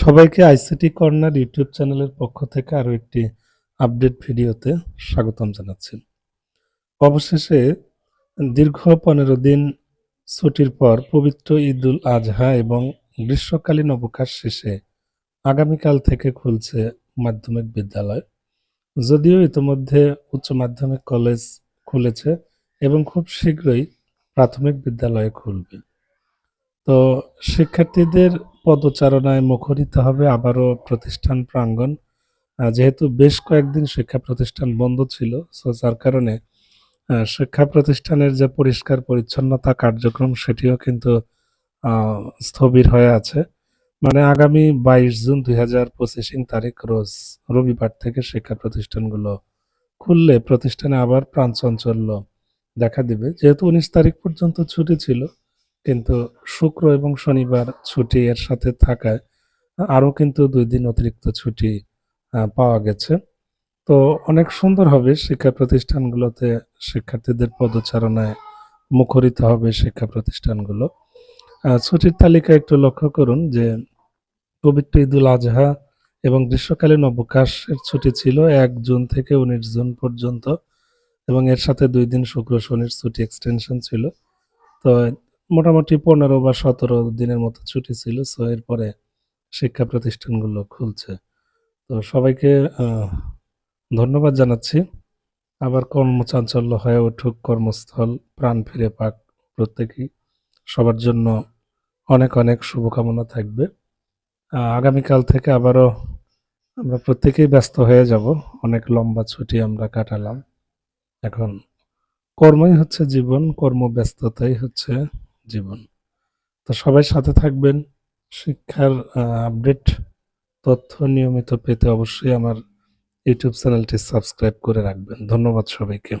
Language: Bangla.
সবাইকে আইসিটি কর্নার ইউটিউব চ্যানেলের পক্ষ থেকে আরও একটি আপডেট ভিডিওতে স্বাগতম জানাচ্ছি। অবশেষে দীর্ঘ পনেরো দিন ছুটির পর পবিত্র ঈদুল আজহা এবং গ্রীষ্মকালীন অবকাশ শেষে আগামীকাল থেকে খুলছে মাধ্যমিক বিদ্যালয়। যদিও ইতিমধ্যে উচ্চ মাধ্যমিক কলেজ খুলেছে এবং খুব শীঘ্রই প্রাথমিক বিদ্যালয় খুলবে। তো শিক্ষার্থীদের পদচারণায় মুখরিত হবে আবারও প্রতিষ্ঠান প্রাঙ্গণ। যেহেতু বেশ কয়েকদিন শিক্ষা প্রতিষ্ঠান বন্ধ ছিল সো যার কারণে শিক্ষা প্রতিষ্ঠানের যে পরিষ্কার পরিচ্ছন্নতা কার্যক্রম সেটিও কিন্তু স্থবির হয়ে আছে। মানে আগামী বাইশ জুন দুই হাজার পঁচিশিং তারিখ রোজ রবিবার থেকে শিক্ষা প্রতিষ্ঠানগুলো খুললে প্রতিষ্ঠানে আবার প্রাণ চাঞ্চল্য দেখা দিবে। যেহেতু উনিশ তারিখ পর্যন্ত ছুটি ছিল কিন্তু শুক্র এবং শনিবার ছুটি এর সাথে থাকায় আরও কিন্তু দুই দিন অতিরিক্ত ছুটি পাওয়া গেছে। তো অনেক সুন্দর হবে শিক্ষা প্রতিষ্ঠানগুলোতে শিক্ষার্থীদের পদচারণায় মুখরিত হবে শিক্ষা প্রতিষ্ঠানগুলো। ছুটির তালিকা একটু লক্ষ্য করুন যে পবিত্র ঈদুল আজহা এবং গ্রীষ্মকালীন অবকাশের ছুটি ছিল এক জুন থেকে উনিশ জুন পর্যন্ত এবং এর সাথে দুই দিন শুক্র শনির ছুটি এক্সটেনশন ছিল। তো মোটামুটি পনেরো বা সতেরো দিনের মতো ছুটি ছিল সো এরপরে শিক্ষা প্রতিষ্ঠানগুলো খুলছে। তো সবাইকে ধন্যবাদ জানাচ্ছি। আবার কর্মচাঞ্চল্য হয়ে উঠুক, কর্মস্থল, প্রাণ ফিরে পাক প্রত্যেকেই। সবার জন্য অনেক অনেক শুভকামনা থাকবে। আগামীকাল থেকে আবারও আমরা প্রত্যেকেই ব্যস্ত হয়ে যাব। অনেক লম্বা ছুটি আমরা কাটালাম। এখন কর্মই হচ্ছে জীবন, কর্মব্যস্ততাই হচ্ছে জীবন। তো সবাই সাথে থাকবেন। শিক্ষার আপডেট, তথ্য নিয়মিত পেতে অবশ্যই আমার ইউটিউব চ্যানেলটি সাবস্ক্রাইব করে রাখবেন। ধন্যবাদ সবাইকে।